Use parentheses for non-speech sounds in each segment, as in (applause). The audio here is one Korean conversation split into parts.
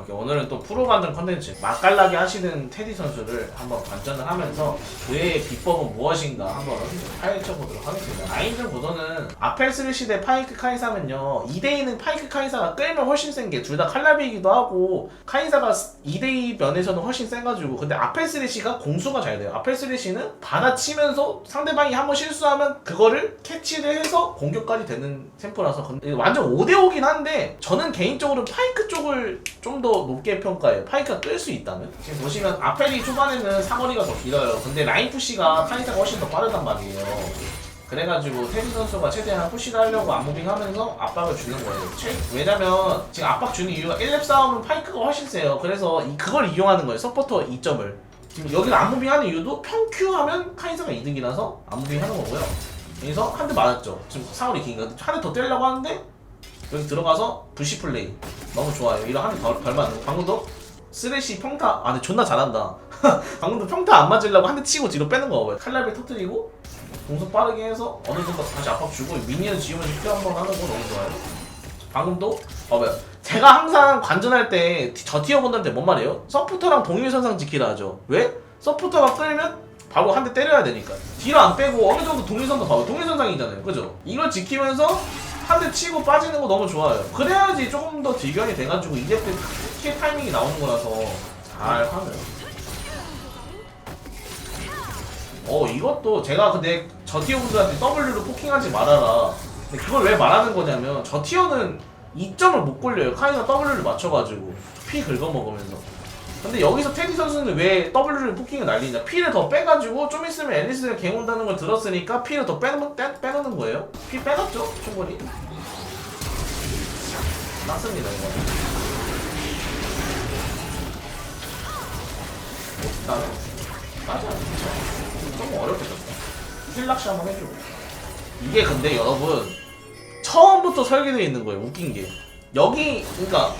오케이, 오늘은 또 프로 관전 컨텐츠 맛깔나게 하시는 테디 선수를 한번 관전을 하면서 그의 비법은 무엇인가 한번 파헤쳐 보도록 하겠습니다. 아인들 보도는 아펠 스리시 대 파이크 카이사면요 2대2는 파이크 카이사가 끌면 훨씬 센 게 둘 다 칼라비이기도 하고 카이사가 2대2 면에서는 훨씬 센가지고 근데 아펠 스리시가 공수가 잘 돼요. 아펠 스리시는 받아치면서 상대방이 한번 실수하면 그거를 캐치를 해서 공격까지 되는 템포라서 완전 5대5긴 한데 저는 개인적으로 파이크 쪽을 좀더 높게 평가해요. 파이크가 뜰수 있다면 지금 보시면 아펠이 초반에는 사거리가 더 길어요. 근데 라인 푸시가 카이사가 훨씬 더 빠르단 말이에요. 그래가지고 테디 선수가 최대한 푸시를 하려고 안무빙 하면서 압박을 주는 거예요. 최- 왜냐면 지금 압박 주는 이유가 1렙 싸움은 파이크가 훨씬 세요. 그래서 이, 그걸 이용하는 거예요. 서포터 2점을. 지금 여기를 안무빙 하는 이유도 평큐 하면 카이사가 이득이 나서 안무빙 하는 거고요. 그래서 한 대 맞았죠. 지금 사거리 한대더 때리려고 하는데 여기 들어가서 부시 플레이 너무 좋아요. 이런 한대덜 맞는 거. 방금도 쓰레쉬 평타 아 근데 존나 잘한다. (laughs) 방금도 평타 안 맞으려고 한 대 치고 뒤로 빼는 거. 칼날비 터뜨리고 공속 빠르게 해서 어느 정도 다시 압박 주고 미니언 지우면서 큐 한 번 하는 거 너무 좋아요. 방금도 어 뭐야 제가 항상 관전할 때 저 티어 분들한테 뭔 말이에요? 서포터랑 동일선상 지키라 하죠. 왜? 서포터가 끌면 바로 한 대 때려야 되니까 뒤로 안 빼고 어느 정도 동일선도 봐요. 동일선상이잖아요. 그죠? 이걸 지키면서 한 대 치고 빠지는 거 너무 좋아요. 그래야지 조금 더 딜견이 돼가지고 이제 때킬 타이밍이 나오는 거라서 잘 하네요. 어 이것도 제가 근데 저 티어 분들한테 W로 포킹하지 말아라. 근데 그걸 왜 말하는 거냐면 저 티어는 2점을 못 골려요. 카이가 W를 맞춰가지고 피 긁어먹으면서. 근데 여기서 테디 선수는 왜 W를 포킹을 날리냐? 피를 더 빼가지고 좀 있으면 앨리스가 갱 온다는 걸 들었으니까 피를 더 빼놓, 빼, 빼놓는 거예요. 피 빼놨죠 충분히. 땄습니다 이거. 일단 맞아. 좀 어렵겠다. 힐락시 한번 해주고. 이게 근데 여러분 처음부터 설계되어 있는 거예요. 웃긴 게 여기 그러니까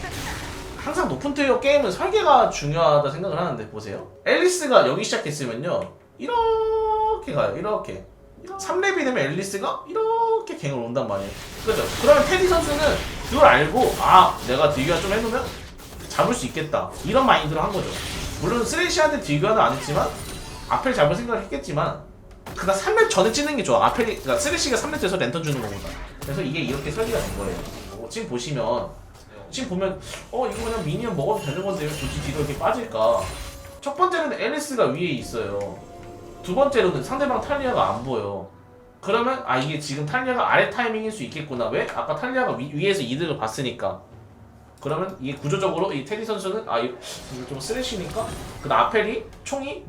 항상 높은 티어 게임은 설계가 중요하다 생각을 하는데 보세요. 앨리스가 여기 시작했으면요 이렇게 가요. 이렇게 3렙이 되면 앨리스가 이렇게 갱을 온단 말이에요. 그죠? 그러면 테디 선수는 그걸 알고 아 내가 딜교환 좀 해놓으면 잡을 수 있겠다 이런 마인드로 한 거죠. 물론 쓰레시한테 딜교환은 안 했지만 아펠 잡을 생각을 했겠지만 그다 3렙 전에 찍는 게 좋아. 아펠이 그러니까 쓰레시가 3렙 돼서 랜턴 주는 거보다. 그래서 이게 이렇게 설계가 된 거예요. 어, 지금 보시면 지금 보면 어 이거 그냥 미니언 먹어도 되는 건데 왜 굳이 뒤로 이렇게 빠질까? 첫 번째는 앨리스가 위에 있어요. 두 번째로는 상대방 탈리아가 안 보여. 그러면 아 이게 지금 탈리아가 아래 타이밍일 수 있겠구나. 왜? 아까 탈리아가 위, 위에서 이득을 봤으니까. 그러면 이게 구조적으로 이 테디 선수는 아 이거 좀 쓰레쉬니까 그 아펠이 총이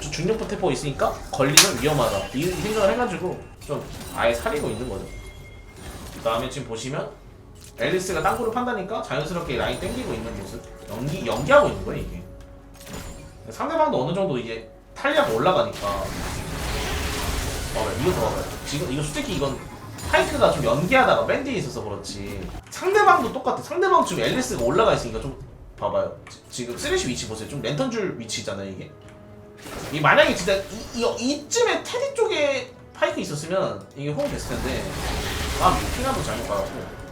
주- 중력포 태포 있으니까 걸리면 위험하다 이, 이 생각을 해가지고 좀 아예 사리고 있는 거죠. 그 다음에 지금 보시면 앨리스가 땅굴을 판다니까 자연스럽게 라인 땡기고 있는 모습. 연기 연기하고 있는 거예요 이게. 상대방도 어느 정도 이제 탄리아가 올라가니까. 어 이거 봐봐요. 지금 이거 솔직히 이건 파이크가 좀 연기하다가 밴드에 있어서 그렇지. 상대방도 똑같아. 상대방 지금 앨리스가 올라가 있으니까 좀 봐봐요. 지- 지금 쓰레쉬 위치 보세요. 좀 랜턴 줄 위치잖아요 이게. 이 만약에 진짜 이, 이, 이쯤에 테디 쪽에 파이크 있었으면 이게 호응 됐을 텐데. 아 피나도 잘못 가갖고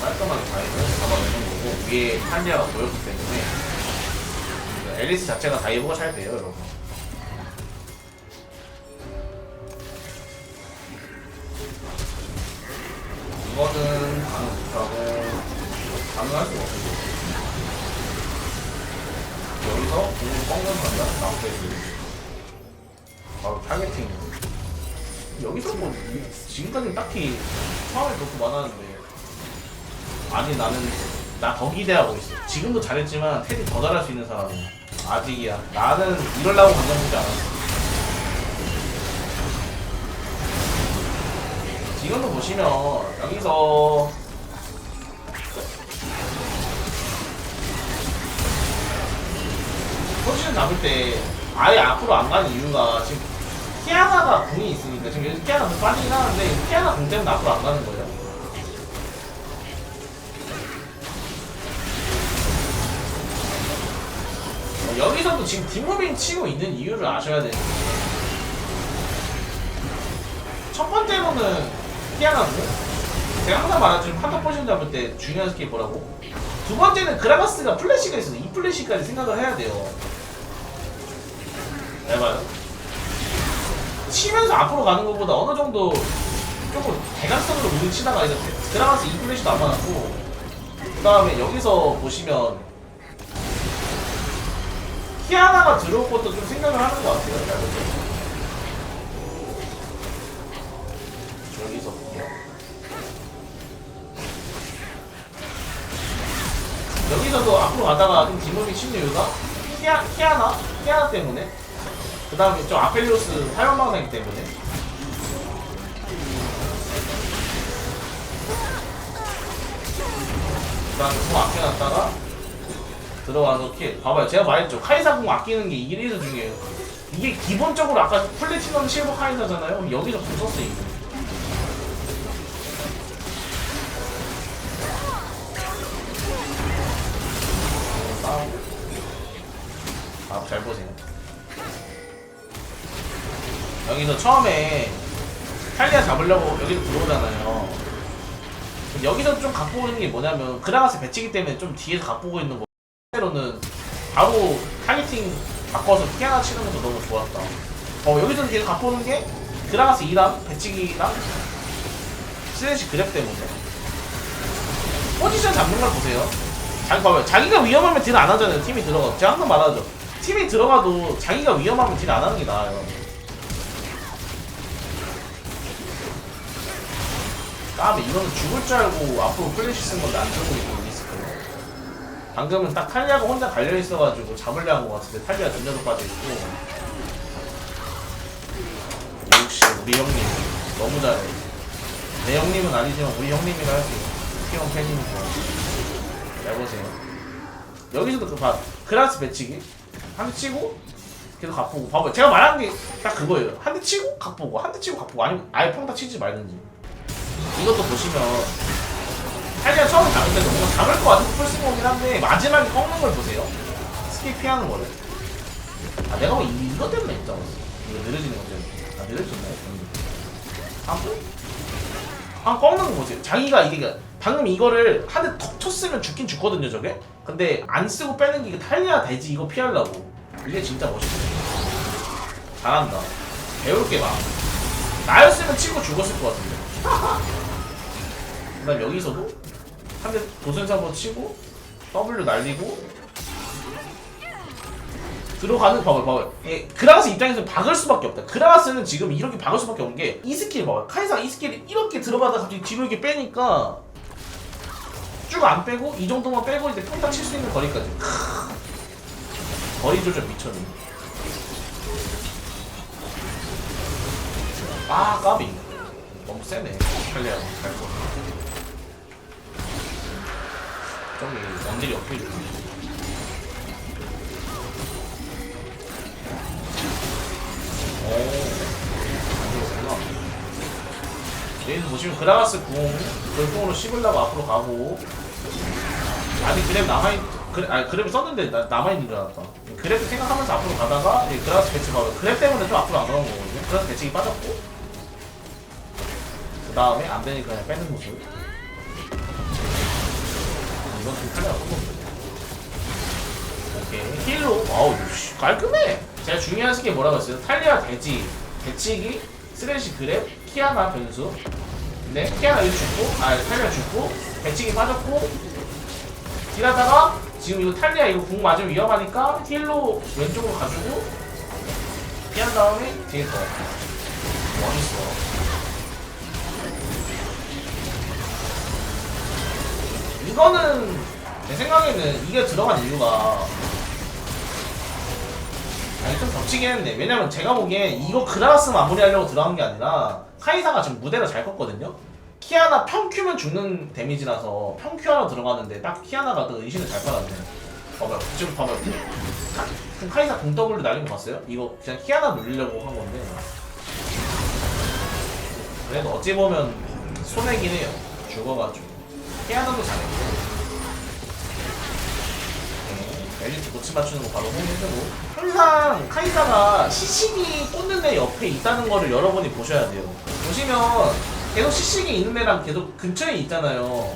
깔끔하게 다이브 잡아내는 거고 위에 탄리아가 보였기 때문에 앨리스 자체가 다이브가 잘 돼요 여러분. 이거는 가능 못하고 가능할 수가 여 기서 공을 꺾는 간다 나오겠지 바로 타겟팅. 여기서 뭐 지금까지는 딱히 상황이 그렇게 많았는데. 아니 나는 나 더 기대하고 있어. 지금도 잘했지만 테디 더 잘할 수 있는 사람이야 아직이야. 나는 이럴라고 감정보지 않았어. 지금도 보시면 여기서 포지션 잡을 때 아예 앞으로 안 가는 이유가 지금 키아나가 궁이 있으니까 지금 여기서 키아나 좀 빠지긴 하는데 키아나 궁 때문에 앞으로 안 가는 거예요. 어, 여기서도 지금 뒷무빙 치고 있는 이유를 아셔야 되는 게첫 번째로는 피아나고 제가 항상 말하지만 한top 포지션 잡을 때 중요한 스킬 뭐라고? 두 번째는 그라가스가 플래시가 있어서 이 플래시까지 생각을 해야 돼요. 해봐요. 치면서 앞으로 가는 것보다 어느 정도 조금 대각선으로 문을 치다가 이제 이 플래시도 안 맞았고 그 다음에 여기서 보시면 키아나가 들어올 것도 좀 생각을 하는 것 같아요. 여기서. 여기서도 앞으로 가다가 좀 뒷몸이 치는 이유가 키아, 키아나? 키아나 때문에 그 다음에 좀 아펠리오스 화염방사기 때문에. 그 다음에 공 아껴놨다가 들어와서 킬 봐봐요. 제가 말했죠. 카이사 공 아끼는 게 리즈 중요해요. 이게 기본적으로 아까 플래티넘 실버 카이사잖아요. 그럼 여기서 공 썼어요 이거. 싸우고 아, 잘 보세요. 여기서 처음에 탈리아 잡으려고 여기로 들어오잖아요. 여기서 좀 갖고 오는 게 뭐냐면 그라가스 배치기 때문에 좀 뒤에서 갖고 오고 있는 거. 때로는 바로 타겟팅 바꿔서 피아나 치는 것도 너무 좋았다. 어 여기서 계속 갖고 오는 게 그라가스 2랑 배치기랑 슬래시 그랩 때문에 포지션 잡는 걸 보세요. 자기 봐봐요. 자기가 위험하면 딜 안 하잖아요. 팀이 들어가. 제가 항상 말하죠. 팀이 들어가도 자기가 위험하면 딜 안 하는 게 나아요. 까비 이거는 죽을 줄 알고 앞으로 플래시 쓴 건데 안 들고 있고 리스크. 방금은 딱 탈리아가 혼자 갈려 있어가지고 잡으려 한것 같은데 탈리아 전자도 빠져 있고. 역시 우리 형님 너무 잘해. 내 형님은 아니지만 우리 형님이라 할게요. 피형 팬이니까. 잘 보세요. 여기서도 그 봐. 그라스 배치기. 한 대 치고, 계속 각보고. 봐봐요. 제가 말한 게 딱 그거예요. 한 대 치고, 각보고. 한 대 치고, 각보고. 아니면 아예 평타 치지 말든지. 이것도 보시면, 탈리아 처음에 잡을 때도 뭔가 잡을 것 같은 풀스모긴 한데, 마지막에 꺾는 걸 보세요. 스킵 피하는 거를. 아, 내가 뭐 이- 이것 때문에 했잖아. 이거 느려지는 것 때문에. 아? 안 보여? 아 꺾는 거 보세요. 자기가 이게 그- 방금 이거를 한 대 턱 쳤으면 죽긴 죽거든요 저게. 근데 안 쓰고 빼는 게 이게 탈리아 되지 이거 피하려고. 이게 진짜 멋있어. 잘한다. 배울 게 많아. 나였으면 치고 죽었을 것 같은데. 그다음 여기서도 한대 도전사보 치고 W 날리고 들어가는 봐봐요 봐봐요 예, 그라가스 입장에서 박을 수밖에 없다. 그라가스는 지금 이렇게 박을 수밖에 없는 게 이 스킬 봐봐요 카이사 이 스킬이 이렇게 들어가다가 갑자기 뒤로 이렇게 빼니까 쭉 안 빼고 이 정도만 빼고 이제 평타 칠 수 있는 거리까지. 크으. 거리 조절 미쳤네. 아 까비. 너무 세네. 칼리아 갈거 저기 원딜이 어떻게 좋지 오, 안 되겠구나. 여기서 보시면 그라가스 궁, 돌풍으로 씹으려고 앞으로 가고. 아니, 그랩 남아있, 그래, 아니, 그랩을 썼는데 나, 남아있는 줄 알았다. 그랩 생각하면서 앞으로 가다가, 이 그라가스 배치 봐요. 그랩 때문에 좀 앞으로 안 가는 거거든요. 그래서 배치기 빠졌고. 그 다음에 안 되니까 그냥 빼는 모습. 이건 거죠. 오케이. 힐로. 와우 씨, 깔끔해. 제가 중요한 스킬 뭐라고 했어요? 탈리아 돼지. 대치기 쓰레쉬 그랩 키아나 변수. 근데 키아나 이거 죽고 아 탈리아 죽고 대치기 빠졌고. 딜하다가 지금 이거 탈리아 이거 궁 맞으면 위험하니까 힐로 왼쪽으로 가지고 피한 다음에 뒤에 더 이거는 제 생각에는 이게 들어간 이유가 아니 좀 겹치긴 했네 왜냐면 제가 보기엔 이거 그라스 마무리하려고 들어간 게 아니라 카이사가 지금 무대를 잘 컸거든요? 키아나 평큐면 죽는 데미지라서 평큐 하나 들어가는데 딱 키아나가 그 의신을 잘 받았네. 봐봐요. 지금 봐봐요. 카- 그럼 카이사 공 W 날린 거 봤어요? 이거 그냥 키아나 놀리려고 한 건데. 그래도 어찌 보면 손해긴 해요. 죽어가지고 키아나도 잘했고 네, 엘리트 고치 맞추는 거 바로 홍해주고. 항상 카이사가 시식이 꽂는 애 옆에 있다는 거를 여러분이 보셔야 돼요. 보시면 계속 시식이 있는 애랑 계속 근처에 있잖아요.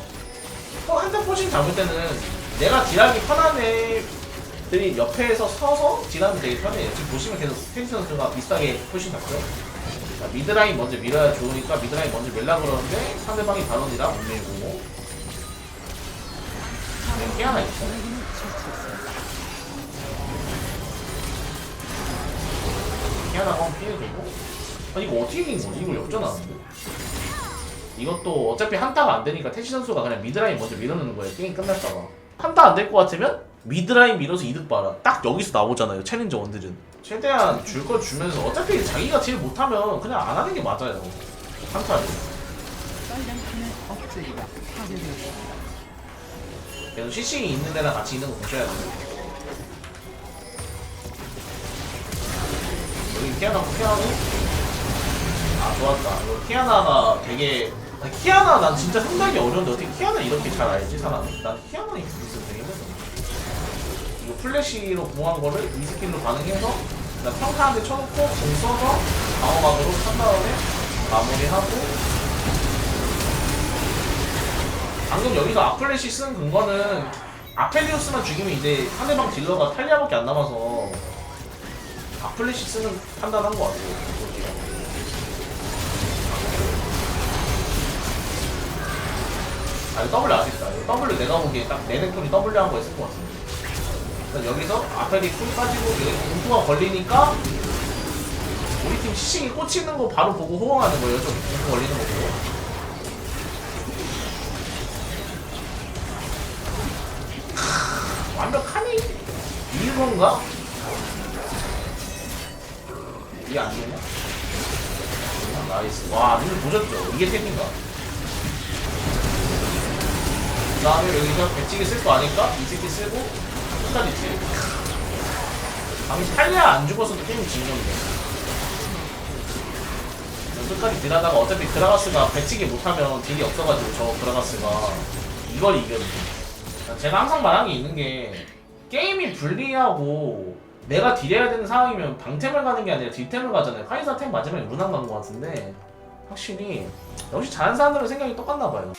또 한타 포싱 잡을 때는 내가 딜하기 편한 애들이 옆에서 서서 딜하면 되게 편해요. 지금 보시면 계속 텐시 선수가 비슷하게 포싱 잡죠. 자, 미드라인 먼저 밀어야 좋으니까 미드라인 먼저 밀려고 그러는데 상대방이 바론이라 못 밀고 네, 깨 하나 있어 깨 하나 건 피해주고. 아 이거 어떻게 이긴 거지? 이걸 역전하는데? 이것도 어차피 한타가 안 되니까 태시 선수가 그냥 미드라인 먼저 밀어넣는 거예요 게임 끝날까봐. 한타 안 될 것 같으면 미드라인 밀어서 이득 봐라. 딱 여기서 나오잖아요 챌린저 원들은 최대한 줄 거 주면서 어차피 자기가 딜 못하면 그냥 안 하는 게 맞아요. 한타를 계속 CC 있는 데랑 같이 있는 거 보셔야 돼요. 여기 키아나 피하고. 아 좋았다. 이거 키아나가 되게 아, 키아나 난 진짜 상당히 어려운데 어떻게 키아나 이렇게 잘 알지 사람이? 난 키아나 있으면 되게 힘들어. 이거 플래시로 공한 거를 이 스킬로 반응해서 나 평타한테 쳐놓고 공 써서 방어막으로 한 다음에 마무리하고 방금 여기서 아플래시 쓴 근거는 아펠리오스만 죽이면 이제 상대방 딜러가 탈리아밖에 안 남아서 아플래시 쓰는 판단한 것 같아요. 아 이거 W 아쉽다. 이거 W 내가 보기에 딱 내넥톤이 W 한거 했을 것 같은데. 일단 여기서 아펠이 풀 빠지고 여기 공포가 걸리니까 우리 팀 시싱이 꽂히는 거 바로 보고 호응하는 거예요. 좀 공포 걸리는 거 보고. 이건가? 이게 안 되냐? 아, 나이스. 와, 눈을 보셨죠? 이게 템인가? 그 다음에 여기서 배치기 쓸 거 아니까? 이 새끼 쓰고, 끝까지 딜. 방금 탈리아 안 죽었어도 게임 진 건데. 끝까지 딜하다가 어차피 그라가스가 배치기 못하면 딜이 없어가지고 저 그라가스가 이걸 이겼는데. 제가 항상 말한 게 있는 게 게임이 불리하고 내가 딜해야 되는 상황이면 방템을 가는 게 아니라 딜템을 가잖아요. 카이사 템 마지막에 루난 간것 같은데 확실히 역시 사람들은 생각이 똑같나 봐요.